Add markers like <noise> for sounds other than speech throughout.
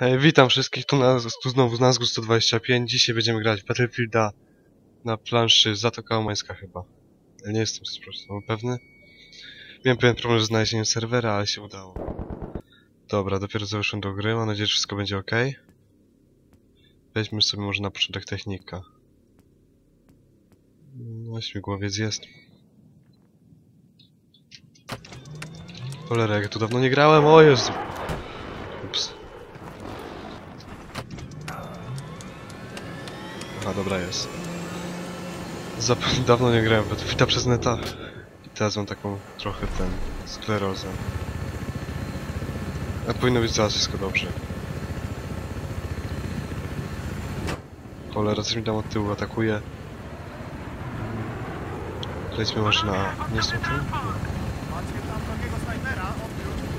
Hej, witam wszystkich, tu, na, tu znowu z Nazgu 125. Dzisiaj będziemy grać Battlefielda na planszy Zatoka Omańska chyba. Nie jestem prostu pewny. Miałem pewien problem z znalezieniem serwera, ale się udało. Dobra, dopiero załóżmy do gry, mam nadzieję, że wszystko będzie ok. Weźmy sobie może na początek technika. No, śmigłowiec jest. Cholera, jak ja tu dawno nie grałem, o Jezu! Ups. A dobra jest. Za <laughs> dawno nie grałem w Battlefielda przez neta. I teraz mam taką trochę ten sklerozę. A powinno być zaraz wszystko dobrze. Cholera, coś mi tam od tyłu atakuje. Lećmy może na... Nie są? Macie tam takiego snajpera? Odbiór.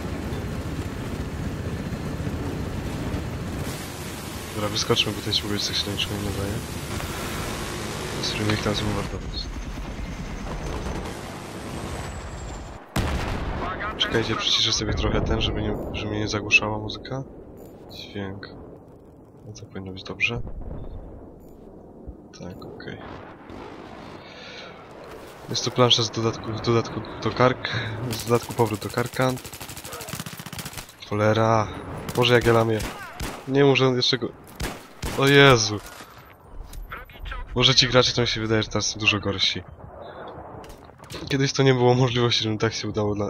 Dobra, wyskoczmy, bo ten śmigłowiec coś się niczego nie nadaje. Spróbujmy ich tam zbombardować. Czekajcie, przyciszę sobie trochę ten, żeby, nie, żeby mnie nie zagłuszała muzyka. Dźwięk. No to powinno być dobrze. Tak, okej. Jest to plansza z dodatku, w dodatku do kark, z dodatku powrót do karkan. Cholera. Może jak ja lamię. Nie muszę jeszcze go... O Jezu. Może ci gracze to mi się wydaje, że teraz są dużo gorsi. Kiedyś to nie było możliwości, żeby tak się udało dla,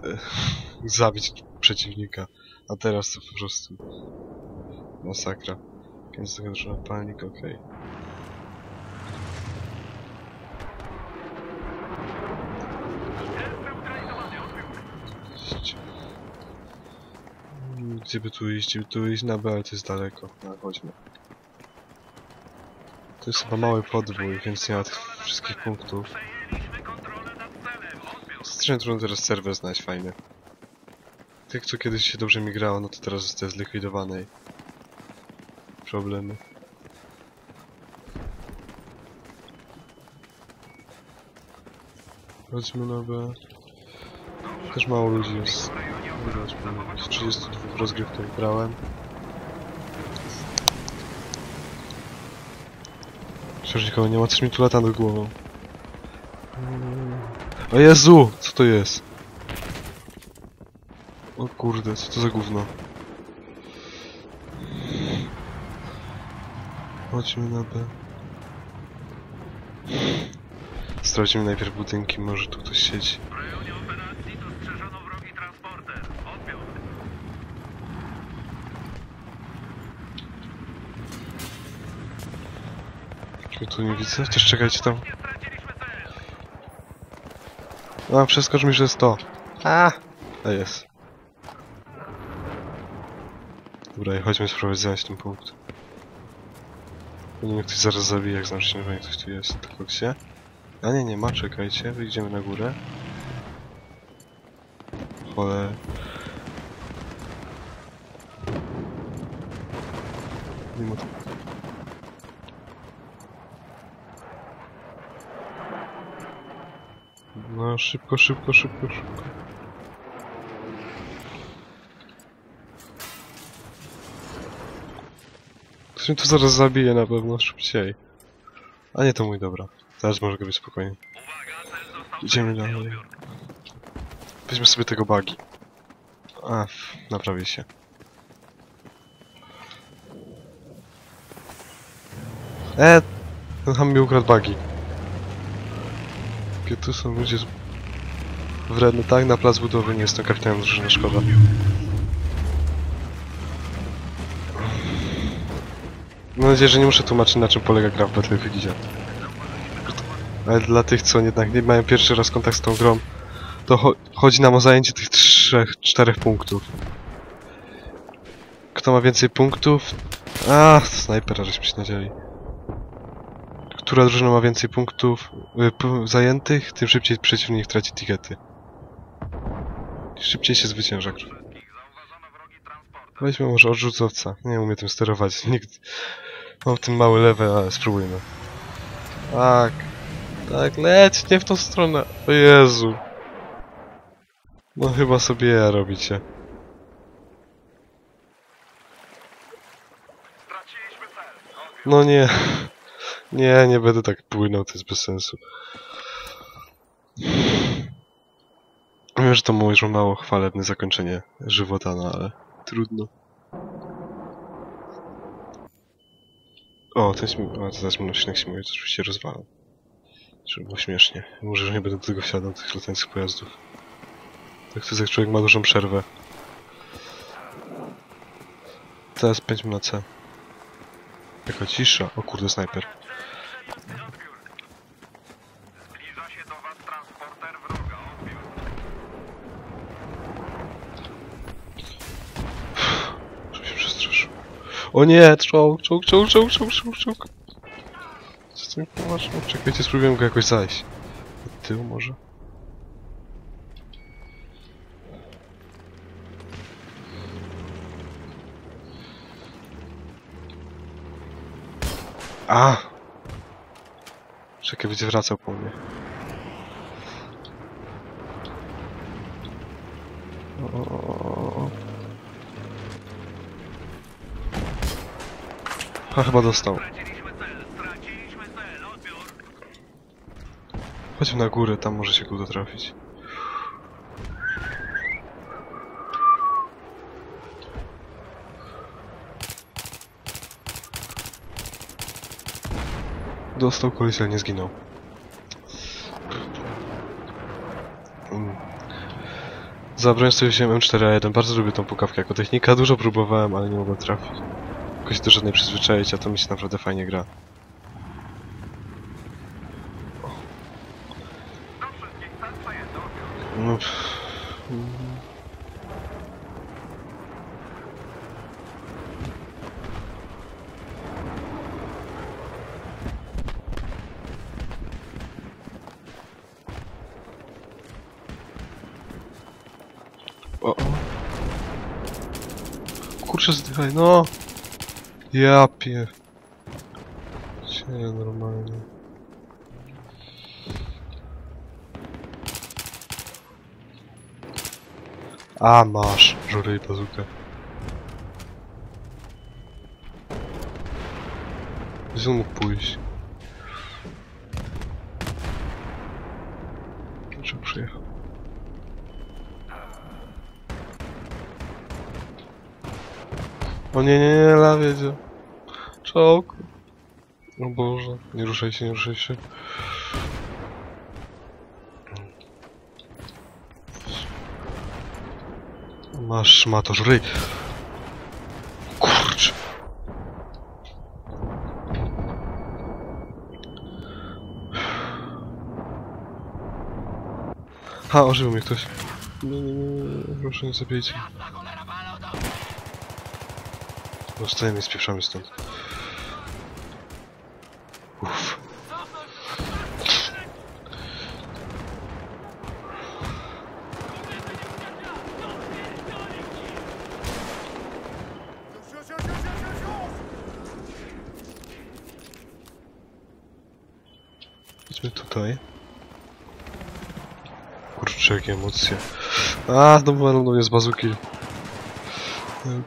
<laughs> zabić przeciwnika. A teraz to po prostu masakra. Więc trochę dużo napalnik, okej. Mm, Gdzie by tu iść? Gdzie by tu iść? Na B, ale to jest daleko. No, chodźmy. To jest chyba mały podwój, więc nie ma tych wszystkich punktów. Strasznie trudno teraz serwer znaleźć fajny. Tych, co kiedyś się dobrze mi grało, no to teraz zostaje zlikwidowane. Problemy. Chodźmy na B. Też mało ludzi jest. Widać, bo z 32 rozgrywek grałem. Przecież nikogo nie ma, coś mi tu lata nad głową. O Jezu! Co to jest? O kurde, co to za gówno? Chodźmy na B. Sprawdźmy najpierw budynki, może tu ktoś siedzi. W rejonie operacji dostrzeżono wrogi transporter. Odbiór. Czego tu nie widzę? Chociaż czekajcie tam. A, przeskocz mi, że jest to. A! A jest. Dobra, i chodźmy spróbować zająć ten punkt. Pewnie mnie ktoś zaraz zabije, jak znaczy nie wiem, ktoś tu jest. Tylko gdzie? A nie, nie ma, czekajcie, wyjdziemy na górę. Chole. Nie ma tu. No, szybko, szybko, szybko, szybko. Ktoś mnie tu zaraz zabije na pewno szybciej. A nie, to mój, dobra. Teraz może go być spokojnie. Idziemy dalej. Weźmy sobie tego bagi. A, f- naprawi się. E, ten ham mi ukradł bagi. Jakie tu są ludzie z... wredne, tak? Na plac budowy nie jestem kapitanem drużyny, szkoda. Mam nadzieję, że nie muszę tłumaczyć na czym polega gra w Battlefieldzie. Ale dla tych, co jednak nie mają pierwszy raz kontakt z tą grą, to cho chodzi nam o zajęcie tych trzech, czterech punktów. Kto ma więcej punktów? A, snajpera żeśmy się nadzieli. Która drużyna ma więcej punktów y, zajętych, tym szybciej przeciwnik traci tikety. Szybciej się zwycięża. Transporter. Weźmy może odrzucowca. Nie umiem tym sterować. <laughs> Nikt... Mam tym mały level, ale spróbujmy. Tak. Tak, leć, nie w tą stronę. O Jezu. No chyba sobie ja robicie. No nie. <laughs> Nie, nie będę tak płynął, to jest bez sensu. Wiem, że to może mało chwalebne zakończenie żywota, no ale trudno. O, ten śmi... O, to teraz będą śnieg śmieje, to oczywiście rozwalam. Żeby było śmiesznie. Może, że nie będę do tego wsiadał, tych latających pojazdów. Tak to jest jak człowiek ma dużą przerwę. Teraz pędźmy na C. Cisza. O kurde, snajper. Odbiór. Zbliża się do was transporter wroga. Odbiór. Że się przestraszył. O nie! Czołg, czołg, czołg, czołg, czołg, czołg, czołg. Co ty mi pomagasz? O, Czekajcie, spróbujemy go jakoś zajść. Od tyłu może? A! Czekaj, będzie wracał po mnie. O, o, o, A chyba dostał. Chodźmy na górę, tam może się go trafić. Dostał koleś, ale nie zginął. Mm. Zabrałem sobie wziąłem M4A1, bardzo lubię tą pukawkę jako technika, dużo próbowałem, ale nie mogłem trafić. Jakoś do żadnej przyzwyczaić, a to mi się naprawdę fajnie gra. No, pff. Kurczę, zdychaj, no! Ja pie... Nie, normalnie. A, masz, żury i bazukę. Gdzie on mógł pójść? O nie, nie, nie, lawie gdzie? Czołg. O Boże, nie ruszaj się, nie ruszaj się. Masz szmato, żryj. Kurcz. Ha, ożył mnie ktoś. Nie, nie, nie, proszę nie zabijcie. Zostajemy i spieszamy stąd. Uff. Idźmy tutaj. Kurczę, jakie emocje. A, znowu będą mnie z bazuki. E,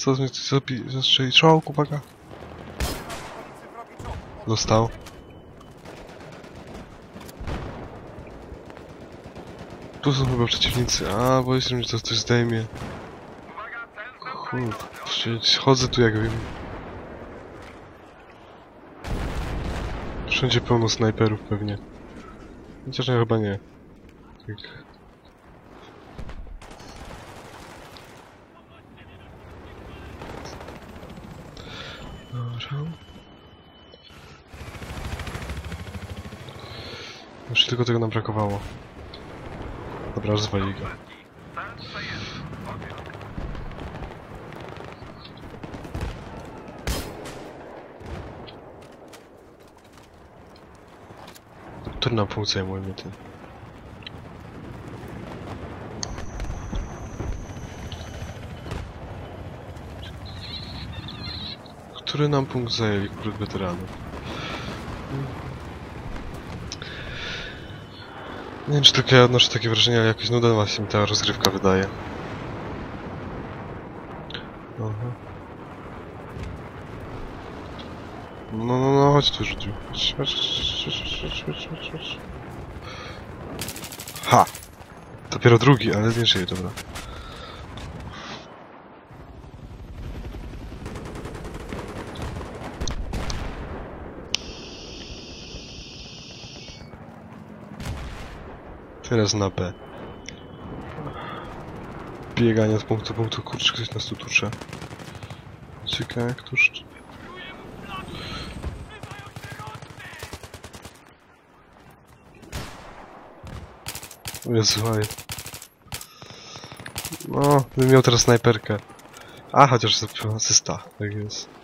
Co mnie tu zabi... zastrzeli? Czołg, uwaga. Dostał. Tu są chyba przeciwnicy. A, boję się, że to coś zdejmie. Przecież chodzę tu jak wiem. Wszędzie pełno snajperów pewnie. Chociaż ja chyba nie. Tak. Dobra. Już tylko tego nam brakowało. Dobra, rozwalili go. Który nam punkt zajmujemy tym? Który nam punkt zajęli wśród weteranów? Nie wiem, czy tylko ja odnoszę takie wrażenie, ale jakoś nudna się mi ta rozgrywka wydaje. Aha. No, no, no, chodź tu, Żudziu. Chodź, chodź, chodź, chodź, chodź, chodź. Ha! Dopiero drugi, ale nie żyje, dobra. Teraz na B. Bieganie od punktu do punktu, kurczę, ktoś nas tu tucze. Ciekawe. O Jezu, oj. No, bym miał teraz snajperkę. A, chociaż asysta, tak jest.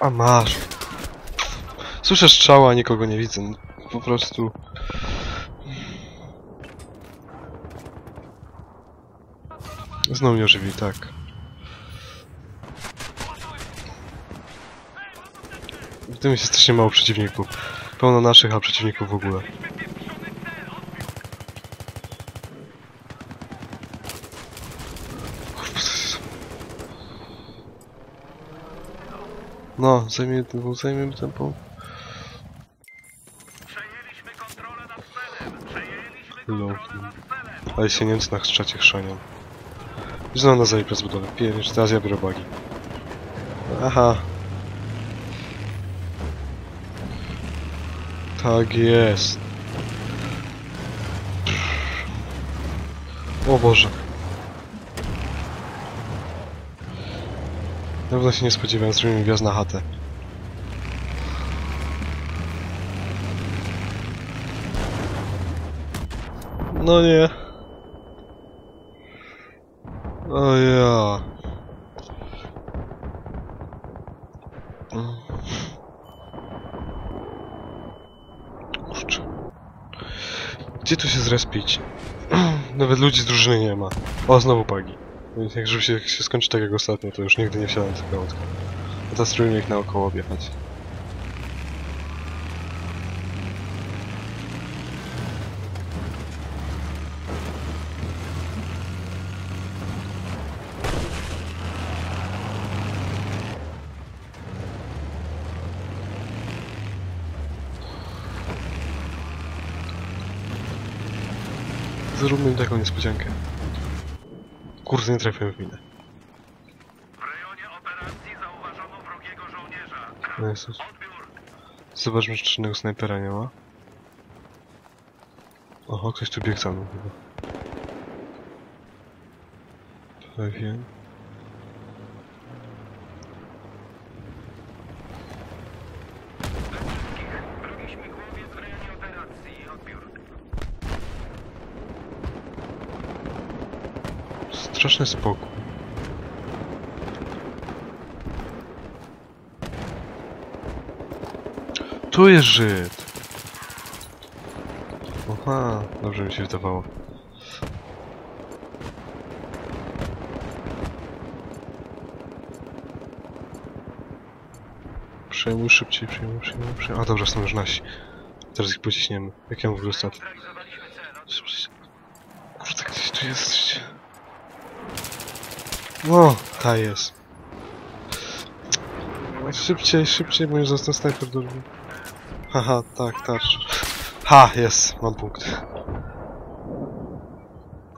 A masz. Słyszę strzała, a nikogo nie widzę. No, Po prostu. Znowu mnie ożywi, tak. W tym jest strasznie mało przeciwników. Pełno naszych, a przeciwników w ogóle. No, zajmie zajmiemy tempą. Przejęliśmy kontrolę nad celem. Przejęliśmy No. kontrolę nad celem. Ale się Niemcy na chrzczacie chrzanią. Znowu na zajmie rozbudowy. Pięć, teraz ja biorę bagi. Aha. Tak jest. O Boże. Dawno się nie spodziewałem, zrobimy wjazd na chatę. No nie. O ja. Kurczę. Gdzie tu się zrespić? <clears throat> Nawet ludzi z drużyny nie ma. O, znowu pagi. Jak się, jak się skończy tak jak ostatnio, to już nigdy nie wsiadam do tego autka. A teraz spróbujmy ich naokoło objechać. Zróbmy im taką niespodziankę. Kurde, nie trafiłem w minę. W rejonie operacji zauważono wrogiego żołnierza. No Jezus. Zobaczmy, czy żadnego snajpera nie ma. Oho, ktoś tu biegł za mną chyba. Pewien. Wrogi śmigłowiec w rejonie operacji. Odbiór. Straszny spokój. Tu jest Żyd! Aha, dobrze mi się wydawało. Przejmuj szybciej, przejmuj, przejmuj, przejmuj. A dobra, są już nasi. Teraz ich pociśniemy. Jak ja. Odbiór. Szybciej. Kurde, gdzieś tu jesteście. No, ta jest. Szybciej, szybciej, bo już został snajper do drzwi. Haha, tak, tak. Ha, jest, mam punkt.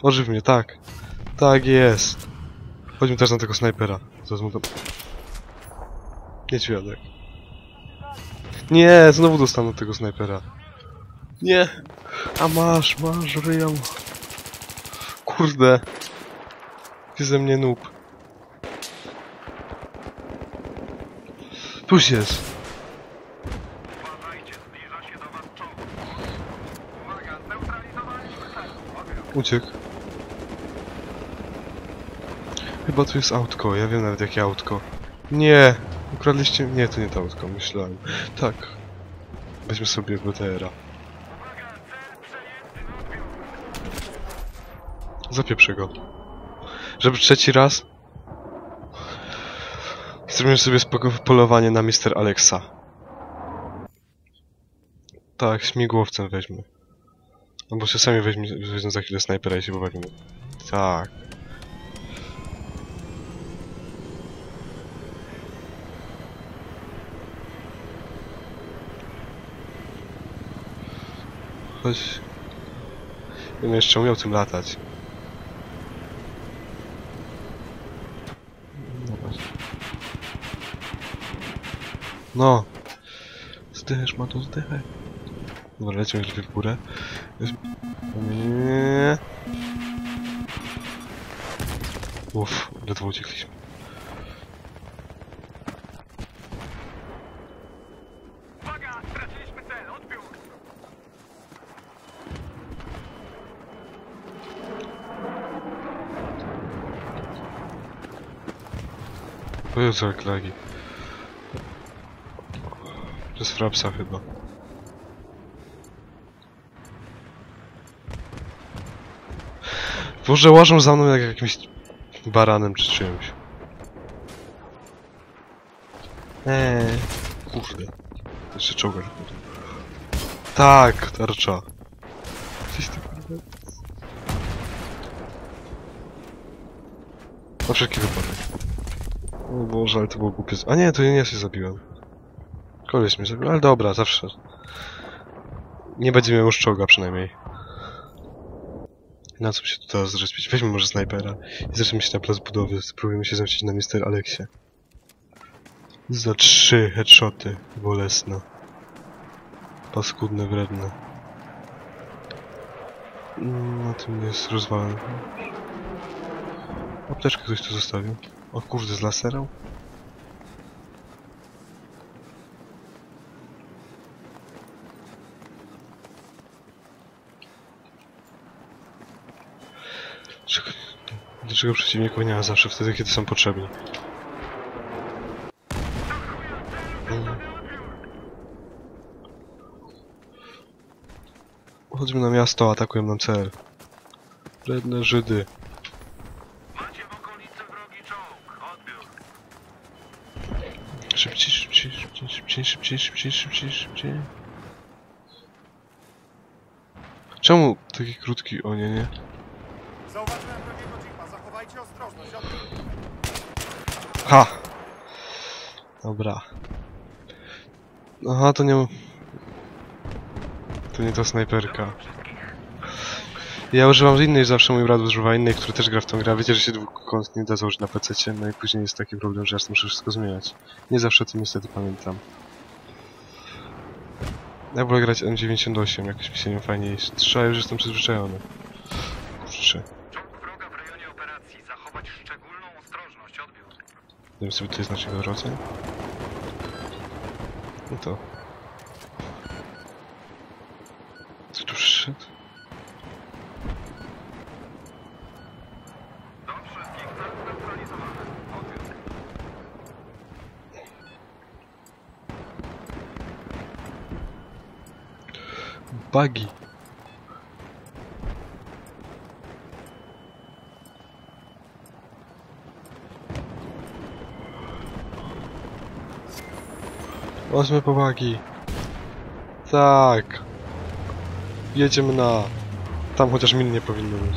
Ożyw mnie, tak. Tak jest. Chodźmy też na tego snajpera. Zaraz mu to... Niedźwiadek. Nie, znowu dostanę tego snajpera. Nie. A masz, masz, ryjam. Kurde. Ty ze mnie noob. Tuś jest. Uważajcie, zbliża się do was czołg. Uwaga, zneutralizowaliśmy cel. Odbiór. Uciekł. Chyba tu jest autko, ja wiem nawet jakie autko. Nie! Ukradliście... Nie, to nie to autko, myślałem. Tak. Weźmy sobie BTR-a. Zapieprzę go. Żeby trzeci raz... Zrobimy sobie spoko polowanie na Mr. Alexa. Tak, śmigłowcem weźmy. Albo się sami weźmie, weźmie za chwilę snajpera i się pobawimy. Tak. Chodź. Bym jeszcze umiał tym latać. No. Zdychasz, ma tu zdychaj. Dobra, lecimy już w górę. Nie. Uff, ledwo uciekliśmy. Jezu, jak lagi. Przez frapsa chyba. Boże, łażą za mną jak jakimś baranem czy czymś. Eee. Kurde. Jeszcze czołgać. Tak, tarcza. Gdzieś ty kurde. Na wszelki wypadek. O Boże, ale to było głupie. A nie, to ja się zabiłem. Koleś mnie zabił, ale dobra, zawsze. Nie będzie miał czołga przynajmniej. Na co się tu teraz? Weźmy może snajpera i zacznijmy się na plac budowy. Spróbujmy się zemścić na Mr. Aleksie. Za trzy headshoty. Bolesne. Paskudne, wredne. Na tym jest rozwalony. Apteczkę ktoś tu zostawił. O kurde, z laserem? Dlaczego przeciwników nie ma zawsze wtedy, kiedy są potrzebni? Mm. Chodźmy na miasto, atakują nam cel. Wredne Żydy. Macie w okolicy wrogi czołg! Odbiór! Szybciej, szybciej, szybciej, szybciej, szybciej, szybciej, szybciej, szybciej. Czemu taki krótki? O nie, nie. Zachowajcie ostrożność. Odbiór. Ha! Dobra. Aha, to nie... To nie ta snajperka. Ja używam innej, zawsze mój brat używa innej, który też gra w tą grę. Wiecie, że się dwukąt nie da założyć na PC, no i później jest taki problem, że ja muszę wszystko zmieniać. Nie zawsze o tym niestety pamiętam. Ja wolę grać M98, jakoś mi się nie fajniej strzela, już jestem przyzwyczajony. Kurczę. Czołg wroga w rejonie operacji. Zachować szczególną ostrożność. Odbiór! Wiem sobie tutaj znaczek odwrotny. No to. Co tu przyszedł? Do Weźmy powagi. Tak. Jedziemy na... Tam chociaż min nie powinno być.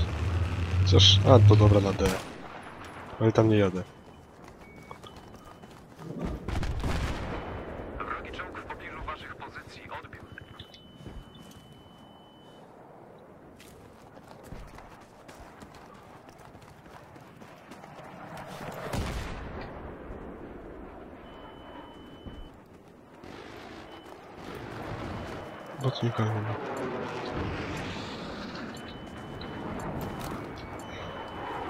Chociaż... A, to dobra na D. Ale tam nie jadę. Wrogi czołg w pobliżu waszych pozycji. Odbiór! Bo tu nikogo nie ma. Aha. Cel został zneutralizowany. Powtarzam,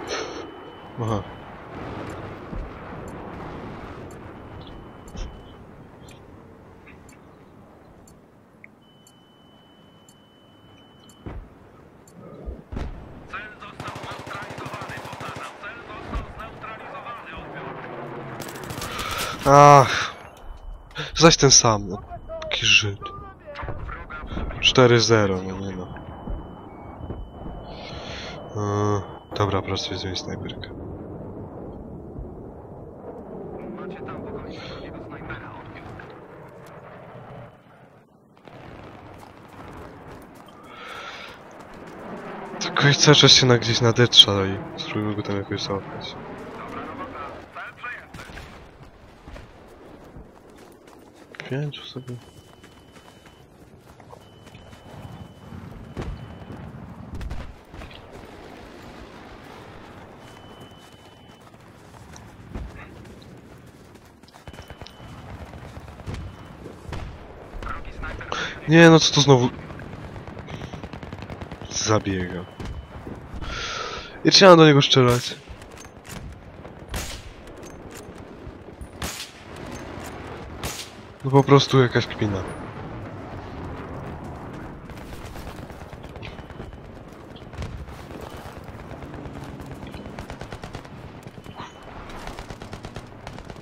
cel został zneutralizowany. Odbiór! Ach. Zaś ten sam. No. Jaki Żyd. Czołg wroga w pobliżu 4-0, no nie no. Eee, dobra, pracuję z snajperkę. Macie tam w okolicy wrogiego snajpera. Odbiór! Jakoś cały czas się na gdzieś nadetrza i spróbujmy go tam jakoś załapać. Pięciu sobie. Nie, no co to znowu... Zabiję go. I trzeba do niego strzelać. No po prostu jakaś kpina.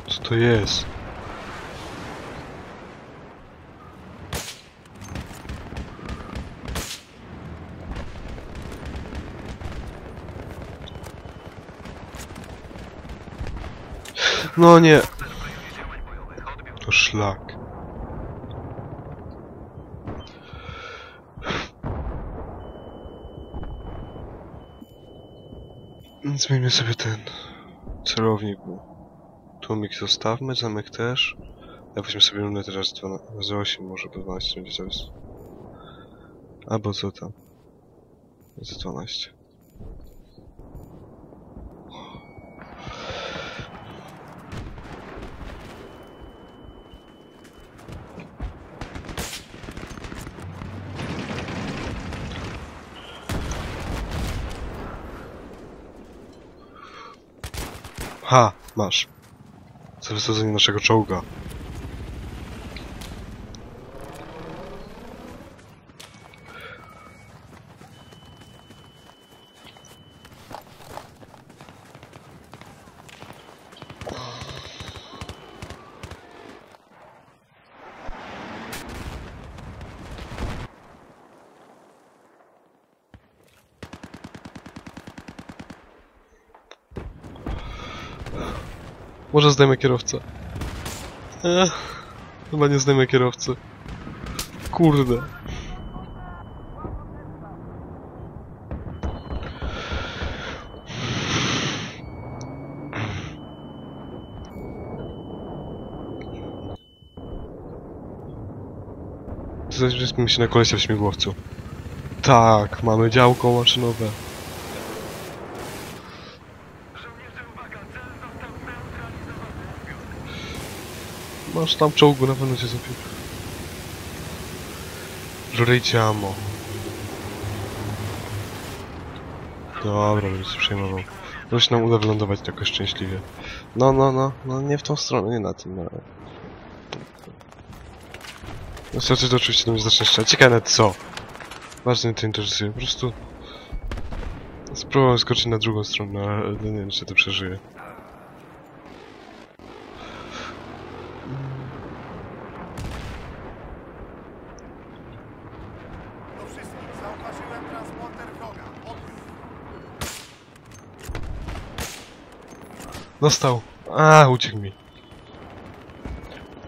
Co to jest? No nie. To szlak. Zmieńmy sobie ten celownik. Tłumik zostawmy, zamek też. Ja weźmy sobie runę teraz 12, 8 może po 12 będzie jest. Albo co tam? Za 12. Ha, masz. Za wysadzenie naszego czołga. Może zdejmę kierowcę. Ech, chyba nie zdejmę kierowcy. Kurde. Zajrzyjmy się na kolesia w śmigłowcu. Tak, mamy działko maszynowe. Żołnierze, uwaga. Cel został zneutralizowany. Masz tam czołgu, na pewno cię zabił. Żryjcie ammo. Dobra, będę się przejmował. Może się nam uda wylądować jakoś szczęśliwie. No, no, no, no nie w tą stronę, nie na tym, no. No co, to oczywiście do mnie zacznie strzelać. Ciekawe co. Bardzo mnie to interesuje, po prostu... Spróbuję skoczyć na drugą stronę, ale nie wiem, czy to przeżyję. Do wszystkich zauważyłem transporter wroga. Odbiór. Dostał. A, uciekł mi.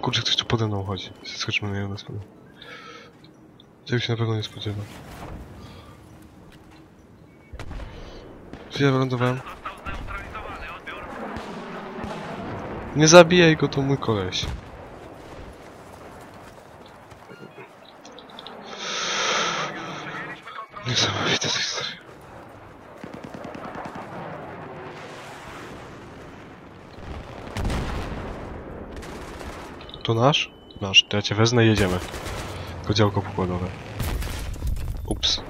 Kurczę, ktoś tu pode mną chodzi. Skoczymy na na spada. Tego się na pewno nie spodziewam. Chwilę wylądowałem. Został zneutralizowany. Odbiór. Nie zabijaj go, to mój koleś. Niesamowite to historia. To nasz? Nasz. To ja cię wezmę i jedziemy. Tylko działko pokładowe. Ups.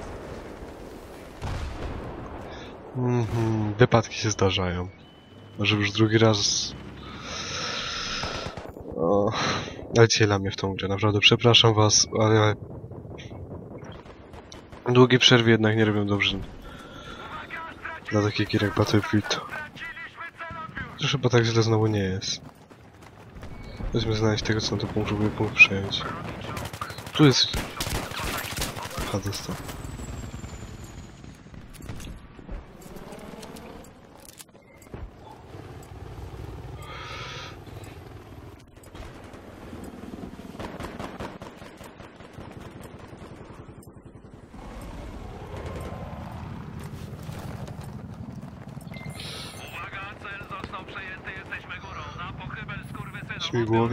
Mhm, wypadki się zdarzają. Może już drugi raz o, ale cię lamię w tą grę, naprawdę przepraszam was, ale długie przerwy jednak nie robią dobrze dla takich gier jak Battlefield. To chyba tak źle znowu nie jest. Weźmy znaleźć tego, co na to punkt, żeby punkt przejąć. Tu jest... Aha, dostał. śmigłowiec. Zauważono tam u was wrogiego snajpera. Uważajcie. Odbiór. Do wszystkich. Wrogi KMista w rejonie operacji. Odbiór.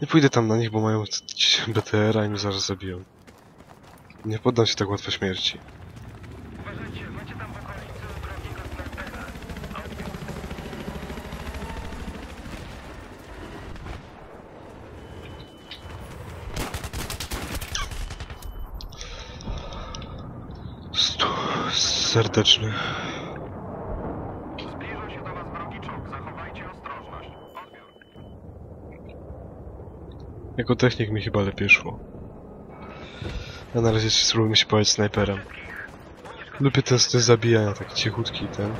Nie pójdę tam na nich, bo mają BTR-a i mnie zaraz zabiją. Nie poddam się tak łatwo śmierci. Uważajcie, macie tam w okolicy wrogiego snajpera. Odbiór. Stu... Serdeczny. Zbliża się do was wrogi czołg. Zachowajcie ostrożność. Odbiór. Jako technik mi chyba lepiej szło. Ja na razie spróbujmy się pojąć snajperem. Lubię ten styl zabijania, taki cichutki ten.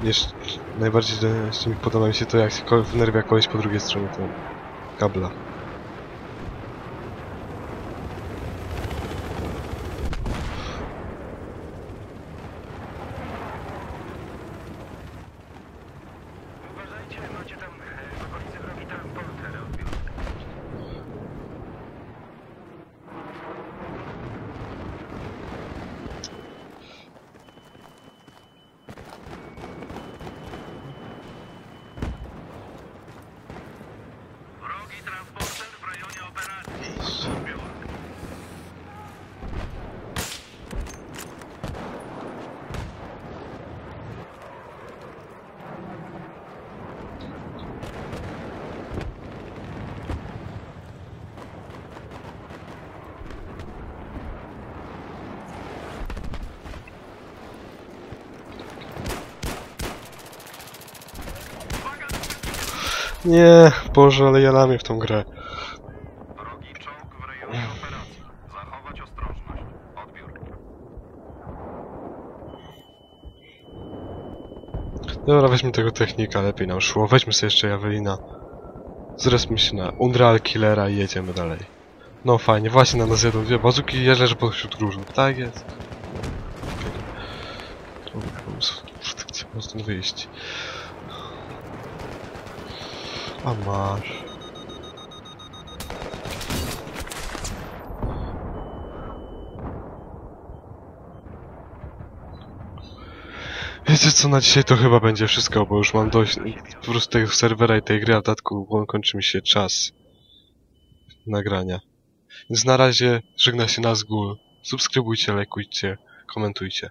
Jeszcze, najbardziej jeszcze mi podoba mi się to, jak się ko- wnerwia koleś po drugiej stronie ten kabla. Nie, Boże, ale ja lamię w tą grę. Wrogi czołg w rejonie operacji. Zachować ostrożność. Odbiór. Dobra, weźmy tego technika, lepiej nam szło. Weźmy sobie jeszcze Javelina. Zresztą się na Unreal Killera i jedziemy dalej. No fajnie, właśnie na nas jadą dwie bazuki, ja leżę pośród różnych. Tak jest. Kurde, Chcę po prostu wyjść. A masz. Wiecie co, na dzisiaj to chyba będzie wszystko, bo już mam dość po prostu tego serwera i tej gry, a w dodatku kończy mi się czas nagrania. Więc na razie żegna się Nazgul. Subskrybujcie, lajkujcie, komentujcie.